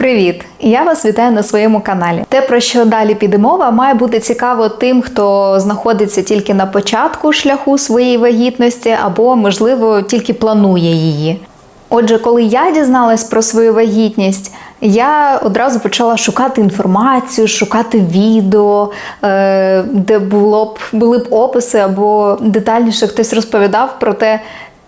Привіт! Я вас вітаю на своєму каналі. Те, про що далі піде мова, має бути цікаво тим, хто знаходиться тільки на початку шляху своєї вагітності, або, можливо, тільки планує її. Отже, коли я дізналась про свою вагітність, я одразу почала шукати інформацію, шукати відео, е, де було б були б описи або детальніше хтось розповідав про те,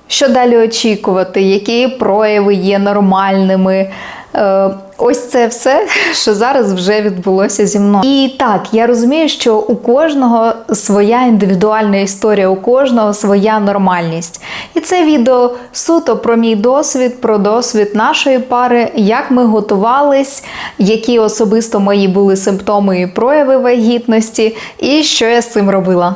що далі очікувати, які прояви є нормальними. Е, Ось це все, що зараз вже відбулося зі мною. І так, я розумію, що у кожного своя індивідуальна історія, у кожного своя нормальність. І це відео суто про мій досвід, про досвід нашої пари, як ми готувались, які особисто мої були симптоми і прояви вагітності, і що я з цим робила.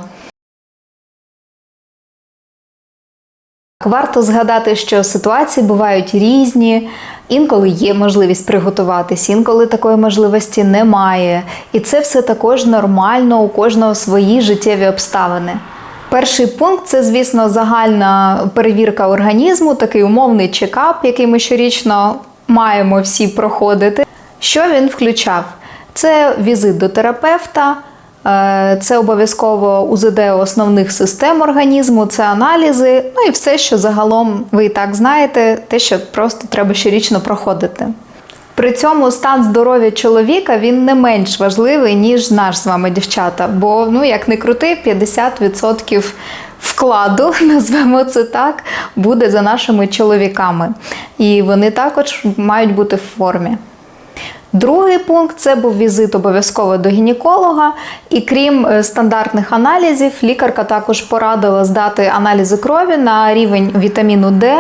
Варто згадати, що ситуації бувають різні. Інколи є можливість приготуватись, інколи такої можливості немає. І це все також нормально, у кожного свої життєві обставини. Перший пункт це, звісно, загальна перевірка організму, такий умовний чекап, який ми щорічно маємо всі проходити. Що він включав? Це візит до терапевта, це обов'язково УЗД основних систем організму, це аналізи, ну і все, що загалом ви і так знаєте, те, що просто треба щорічно проходити. При цьому стан здоров'я чоловіка він не менш важливий, ніж наш з вами дівчата. Бо, ну як не крути, 50% вкладу, назвемо це так, буде за нашими чоловіками. І вони також мають бути в формі. Другий пункт це був візит обов'язково до гінеколога. І крім е, стандартних аналізів, лікарка також порадила здати аналізи крові на рівень вітаміну Д,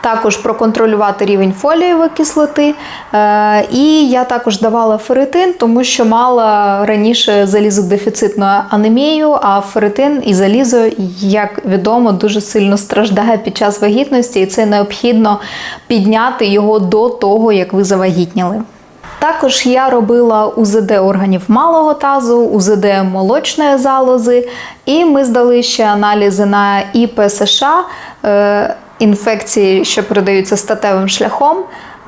також проконтролювати рівень фолієвої кислоти. Е, І я також давала ферритин, тому що мала раніше залізодефіцитну анемію, а ферритин і залізо, як відомо, дуже сильно страждає під час вагітності, і це необхідно підняти його до того, як ви завагітніли. Також я робила УЗД органів малого тазу, УЗД молочної залози, і ми здали ще аналізи на ІПСШ, е, інфекції, що передаються статевим шляхом.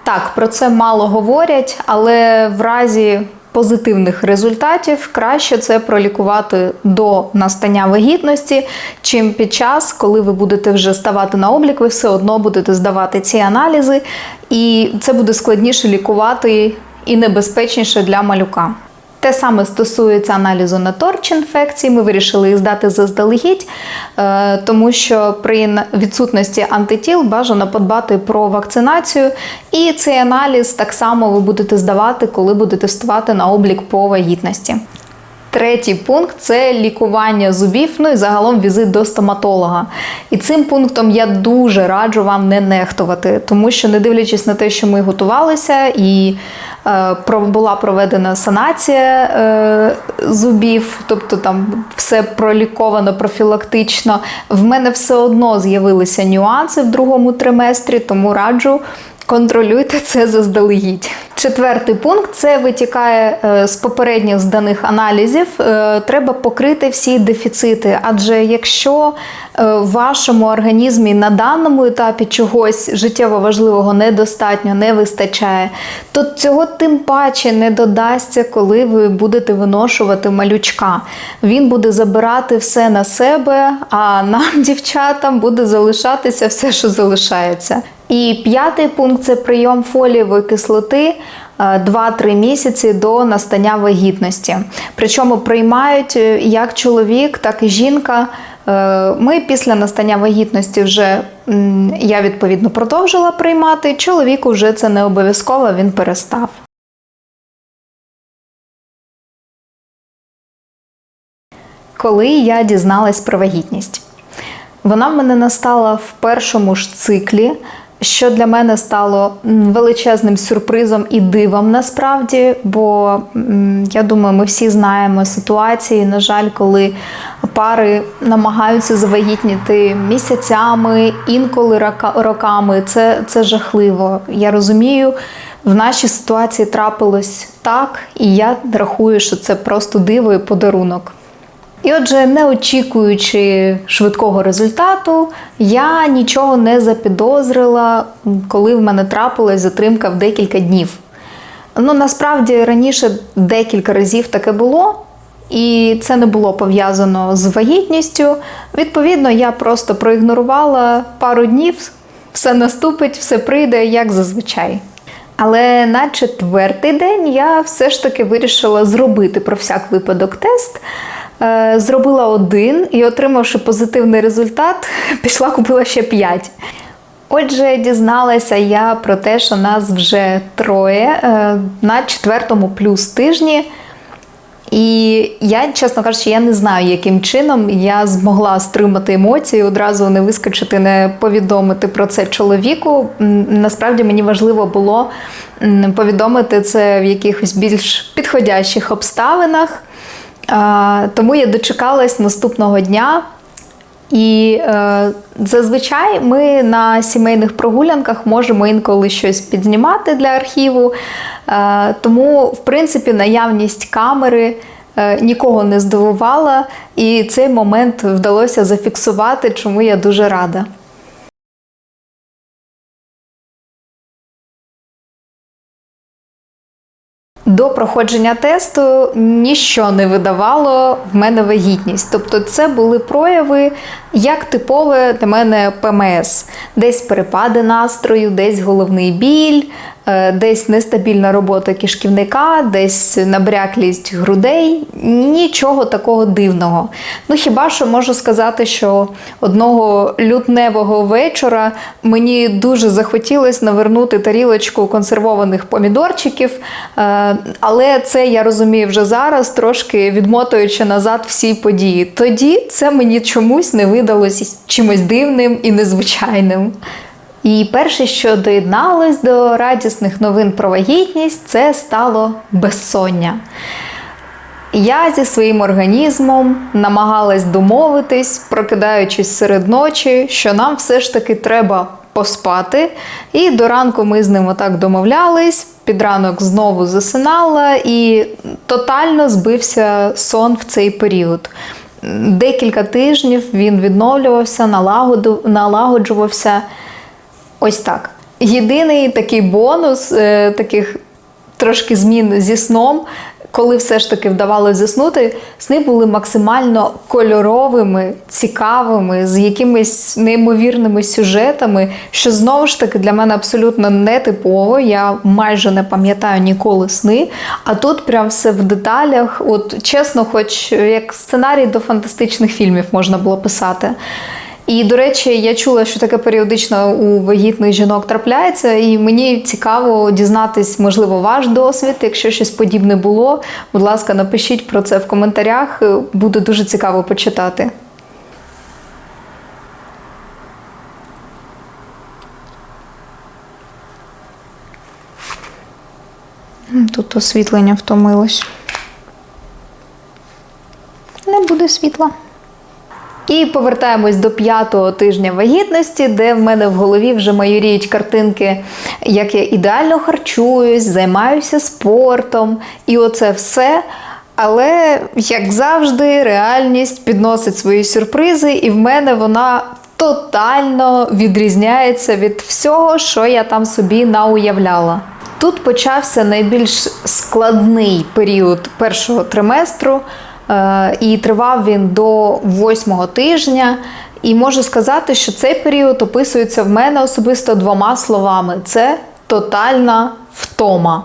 Так, про це мало говорять, але в разі позитивних результатів краще це пролікувати до настання вагітності, чим під час, коли ви будете вже ставати на облік, ви все одно будете здавати ці аналізи, і це буде складніше лікувати і небезпечніше для малюка. Те саме стосується аналізу на торч інфекції. Ми вирішили їх здати заздалегідь, е, тому що при відсутності антитіл бажано подбати про вакцинацію. І цей аналіз так само ви будете здавати, коли будете вставати на облік по вагітності. Третій пункт це лікування зубів, ну і загалом візит до стоматолога. І цим пунктом я дуже раджу вам не нехтувати, тому що, не дивлячись на те, що ми готувалися, і е, була проведена санація е, зубів, тобто там все проліковано профілактично. В мене все одно з'явилися нюанси в другому триместрі, тому раджу контролюйте це заздалегідь. Четвертий пункт це витікає е, з попередніх зданих аналізів. Е, треба покрити всі дефіцити. Адже якщо е, в вашому організмі на даному етапі чогось життєво важливого недостатньо, не вистачає, то цього тим паче не додасться, коли ви будете виношувати малючка. Він буде забирати все на себе, а нам, дівчатам, буде залишатися все, що залишається. І п'ятий пункт це прийом фолієвої кислоти 2-3 місяці до настання вагітності. Причому приймають е, як чоловік, так і жінка. Е, ми після настання вагітності вже я відповідно продовжила приймати. Чоловіку вже це не обов'язково, він перестав. Коли я дізналась про вагітність, вона в мене настала в першому ж циклі що для мене стало величезним сюрпризом і дивом насправді, бо я думаю, ми всі знаємо ситуації, на жаль, коли пари намагаються завагітніти місяцями, інколи роками. Це, Це жахливо. Я розумію. В нашій ситуації трапилось так, і я рахую, що це просто диво і подарунок. І отже, не очікуючи швидкого результату, я нічого не запідозрила, коли в мене трапилась затримка в декілька днів. Ну насправді раніше декілька разів таке було. І це не було пов'язано з вагітністю. Відповідно, я просто проігнорувала пару днів, все наступить, все прийде, як зазвичай. Але на четвертий день я все ж таки вирішила зробити про всяк випадок тест. Е, Зробила один і, отримавши позитивний результат, пішла купила ще п'ять. Отже, дізналася я про те, що нас вже троє е, на четвертому плюс тижні. І я, чесно кажучи, я не знаю, яким чином я змогла стримати емоції, одразу не вискочити, не повідомити про це чоловіку. Насправді мені важливо було повідомити це в якихось більш підходящих обставинах. Тому я дочекалась наступного дня. І е, зазвичай ми на сімейних прогулянках можемо інколи щось підзнімати для архіву. Е, тому, в принципі, наявність камери е, нікого не здивувала, і цей момент вдалося зафіксувати, чому я дуже рада. До проходження тесту ніщо не видавало в мене вагітність. Тобто, це були прояви як типове для мене ПМС. Десь перепади настрою, десь головний біль, десь нестабільна робота кишківника, десь набряклість грудей. Нічого такого дивного. Ну хіба що можу сказати, що одного лютневого вечора мені дуже захотілося навернути тарілочку консервованих помідорчиків. Е, Але це я розумію вже зараз, трошки відмотуючи назад всі події. Тоді це мені чомусь не видалось чимось дивним і незвичайним. І перше, що доєдналось до радісних новин про вагітність, це стало безсоння. Я зі своїм організмом намагалась домовитись, прокидаючись серед ночі, що нам все ж таки треба поспати. І до ранку ми з ним отак домовлялись. Під ранок знову засинала і тотально збився сон в цей період. Декілька тижнів він відновлювався, налагоджувався. Ось так. Єдиний такий бонус е, таких трошки змін зі сном, коли все ж таки вдавалося заснути, сни були максимально кольоровими, цікавими, з якимись неймовірними сюжетами, що знову ж таки для мене абсолютно нетипово. Я майже не пам'ятаю ніколи сни. А тут прям все в деталях. От чесно, хоч як сценарій до фантастичних фільмів можна було писати. І, до речі, я чула, що таке періодично у вагітних жінок трапляється, і мені цікаво дізнатись, можливо, ваш досвід. Якщо щось подібне було, будь ласка, напишіть про це в коментарях. Буде дуже цікаво почитати. Тут освітлення втомилось. Не буде світла. І повертаємось до п'ятого тижня вагітності, де в мене в голові вже майоріють картинки, як я ідеально харчуюсь, займаюся спортом, і оце все. Але, як завжди, реальність підносить свої сюрпризи, і в мене вона тотально відрізняється від всього, що я там собі науявляла. Тут почався найбільш складний період першого триместру. Е, І тривав він до восьмого тижня. І можу сказати, що цей період описується в мене особисто двома словами: це тотальна втома.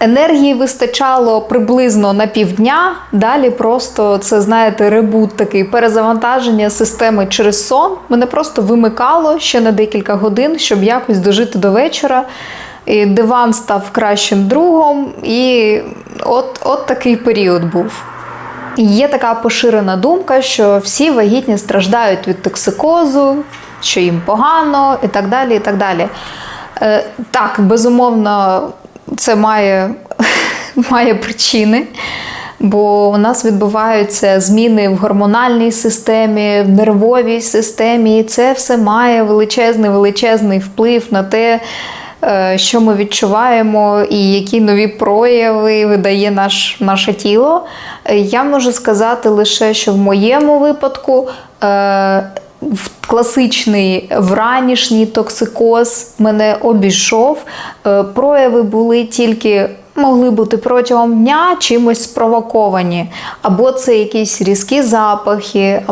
Енергії вистачало приблизно на півдня. Далі просто це, знаєте, ребут такий перезавантаження системи через сон. Мене просто вимикало ще на декілька годин, щоб якось дожити до вечора. І диван став кращим другом, і от, от такий період був. Є така поширена думка, що всі вагітні страждають від токсикозу, що їм погано і так далі. і так далі. Е, так, безумовно, це має, має причини. Бо у нас відбуваються зміни в гормональній системі, в нервовій системі, і це все має величезний величезний вплив на те, що ми відчуваємо, і які нові прояви видає наш, наше тіло. Е, Я можу сказати лише, що в моєму випадку е, в класичний вранішній токсикоз мене обійшов. Е, Прояви були тільки. Могли бути протягом дня чимось спровоковані, або це якісь різкі запахи,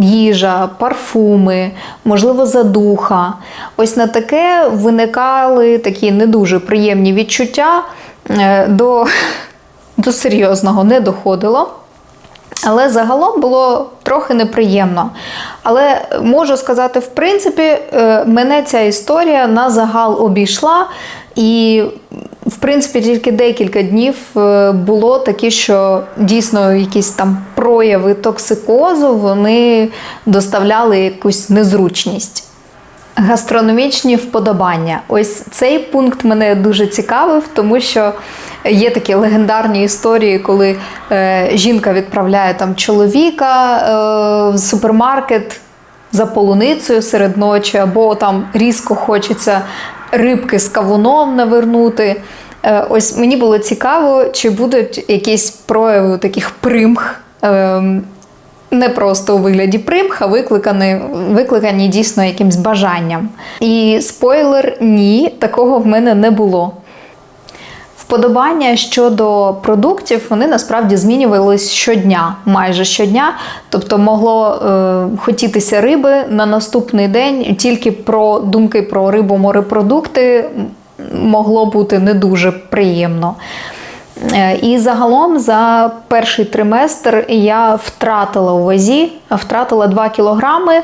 їжа, парфуми, можливо, задуха. Ось на таке виникали такі не дуже приємні відчуття. Е, До, до серйозного не доходило. Але загалом було трохи неприємно. Але можу сказати, в принципі, е, мене ця історія на загал обійшла, і, в принципі, тільки декілька днів е, було такі, що дійсно якісь там прояви токсикозу вони доставляли якусь незручність. Гастрономічні вподобання. Ось цей пункт мене дуже цікавив, тому що є такі легендарні історії, коли е, жінка відправляє там чоловіка е, в супермаркет за полуницею серед ночі, або там різко хочеться рибки з кавуном навернути. Е, ось мені було цікаво, чи будуть якісь прояви таких примх. Е, не просто у вигляді примха, викликані, викликані дійсно якимсь бажанням. І спойлер, ні, такого в мене не було. Вподобання щодо продуктів вони насправді змінювалися щодня, майже щодня. Тобто могло е, хотітися риби на наступний день, тільки про думки про рибу, морепродукти могло бути не дуже приємно. Е, І загалом за перший триместр я втратила у вазі, втратила 2 кілограми.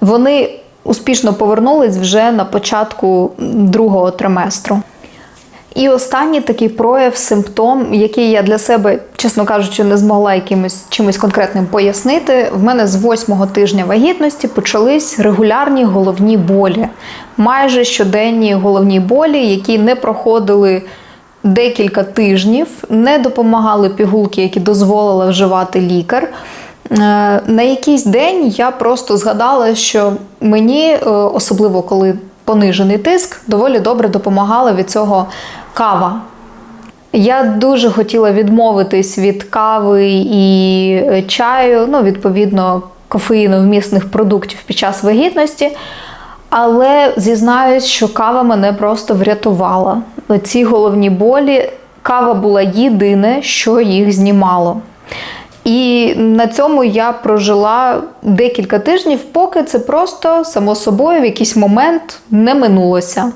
Вони успішно повернулись вже на початку другого триместру. І останній такий прояв, симптом, який я для себе, чесно кажучи, не змогла якимось чимось конкретним пояснити. В мене з восьмого тижня вагітності почались регулярні головні болі, майже щоденні головні болі, які не проходили декілька тижнів, не допомагали пігулки, які дозволила вживати лікар. Е, На якийсь день я просто згадала, що мені, е, особливо коли понижений тиск, доволі добре допомагала від цього кава. Я дуже хотіла відмовитись від кави і е, чаю, ну, відповідно, кофеїновмісних продуктів під час вагітності. Але зізнаюсь, що кава мене просто врятувала. Ці головні болі, кава була єдине, що їх знімало. І на цьому я прожила декілька тижнів, поки це просто само собою в якийсь момент не минулося.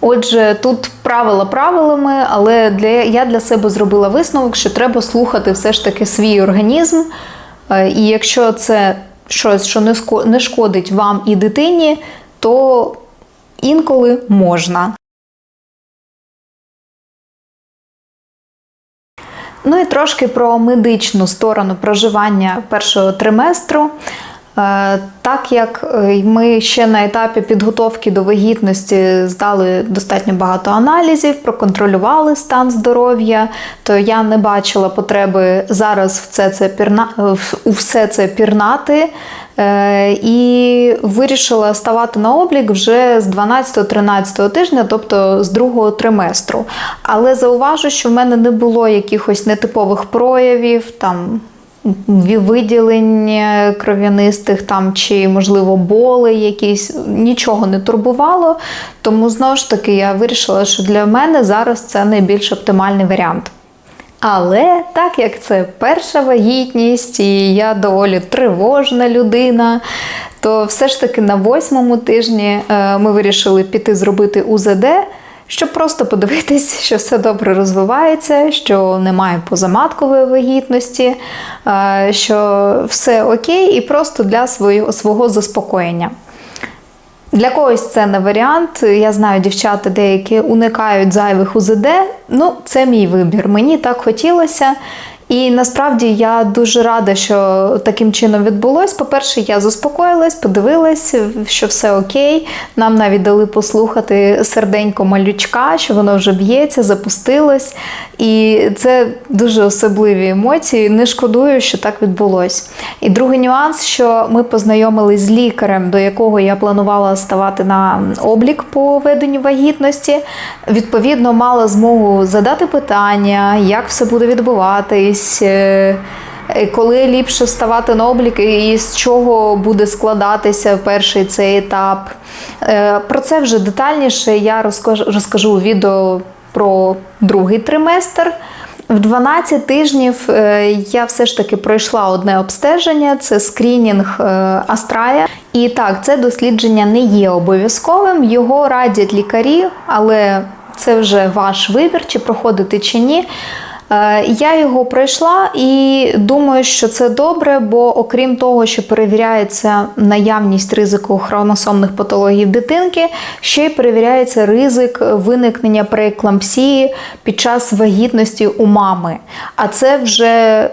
Отже, тут правила правилами, але для, я для себе зробила висновок, що треба слухати все ж таки свій організм. Е, І якщо це щось, що не шкодить вам і дитині, то інколи можна. Ну і трошки про медичну сторону проживання першого триместру. Е, Так як е, ми ще на етапі підготовки до вагітності здали достатньо багато аналізів, проконтролювали стан здоров'я, то я не бачила потреби зараз в це, це пірна, у все це пірнати. Е, І вирішила ставати на облік вже з 12-13 тижня, тобто з другого триместру. Але зауважу, що в мене не було якихось нетипових проявів, там виділення кров'янистих там чи, можливо, боли якісь, нічого не турбувало. Тому знову ж таки я вирішила, що для мене зараз це найбільш оптимальний варіант. Але так як це перша вагітність, і я доволі тривожна людина, то все ж таки на восьмому тижні е, ми вирішили піти зробити УЗД, щоб просто подивитись, що все добре розвивається, що немає позаматкової вагітності, е, що все окей, і просто для свого, свого заспокоєння. Для когось це не варіант. Я знаю, дівчата деякі уникають зайвих УЗД. Ну, це мій вибір. Мені так хотілося. І насправді я дуже рада, що таким чином відбулось. По-перше, я заспокоїлась, подивилась, що все окей. Нам навіть дали послухати серденько малючка, що воно вже б'ється, запустилось. І це дуже особливі емоції. Не шкодую, що так відбулось. І другий нюанс, що ми познайомились з лікарем, до якого я планувала ставати на облік по веденню вагітності. Відповідно, мала змогу задати питання, як все буде відбуватись. Е, е, коли ліпше вставати на облік і з чого буде складатися перший цей етап. Е, Про це вже детальніше я розкажу, у відео про другий триместр. В 12 тижнів я все ж таки пройшла одне обстеження, це скрінінг Астрая. І так, це дослідження не є обов'язковим, його радять лікарі, але це вже ваш вибір, чи проходити чи ні. Е, Я його пройшла і думаю, що це добре, бо окрім того, що перевіряється наявність ризику хромосомних патологій дитинки, ще й перевіряється ризик виникнення прееклампсії під час вагітності у мами. А це вже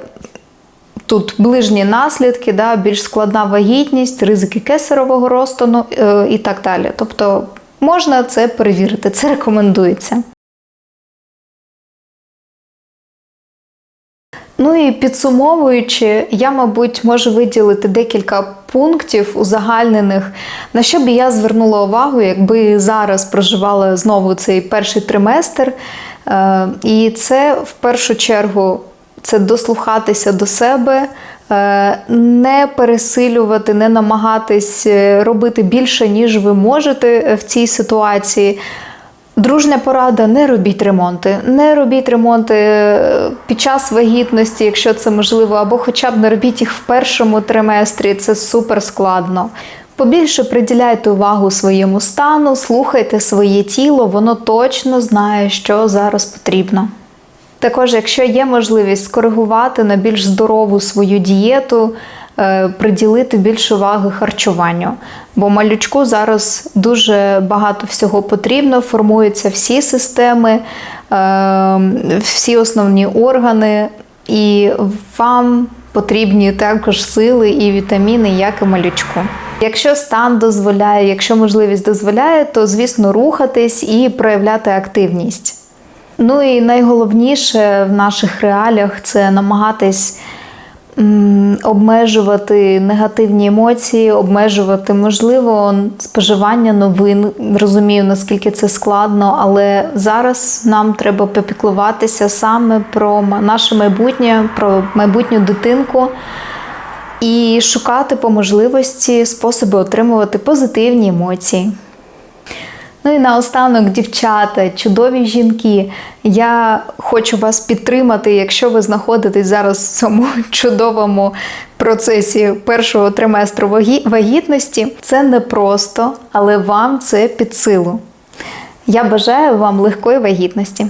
Тут ближні наслідки, да, більш складна вагітність, ризики кесарового розтину е, і так далі. Тобто можна це перевірити, це рекомендується. Ну і підсумовуючи, я, мабуть, можу виділити декілька пунктів узагальнених, на що б я звернула увагу, якби зараз проживала знову цей перший триместр. Е, І це в першу чергу це дослухатися до себе, е, не пересилювати, не намагатись е, робити більше, ніж ви можете в цій ситуації. Дружня порада: не робіть ремонти. Не робіть ремонти е, під час вагітності, якщо це можливо, або хоча б не робіть їх в першому триместрі, це супер складно. Побільше приділяйте увагу своєму стану, слухайте своє тіло, воно точно знає, що зараз потрібно. Також, якщо є можливість скоригувати на більш здорову свою дієту, приділити більше уваги харчуванню. Бо малючку зараз дуже багато всього потрібно, формуються всі системи, е, всі основні органи, і вам потрібні також сили і вітаміни, як і малючку. Якщо стан дозволяє, якщо можливість дозволяє, то звісно рухатись і проявляти активність. Ну і найголовніше в наших реаліях це намагатись обмежувати негативні емоції, обмежувати, можливо, споживання новин. Розумію, наскільки це складно, але зараз нам треба попіклуватися саме про наше майбутнє, про майбутню дитинку. І шукати по можливості способи отримувати позитивні емоції. Ну і наостанок, дівчата, чудові жінки. Я хочу вас підтримати, якщо ви знаходитесь зараз в цьому чудовому процесі першого триместру вагі- вагітності. Це непросто, але вам це під силу. Я бажаю вам легкої вагітності.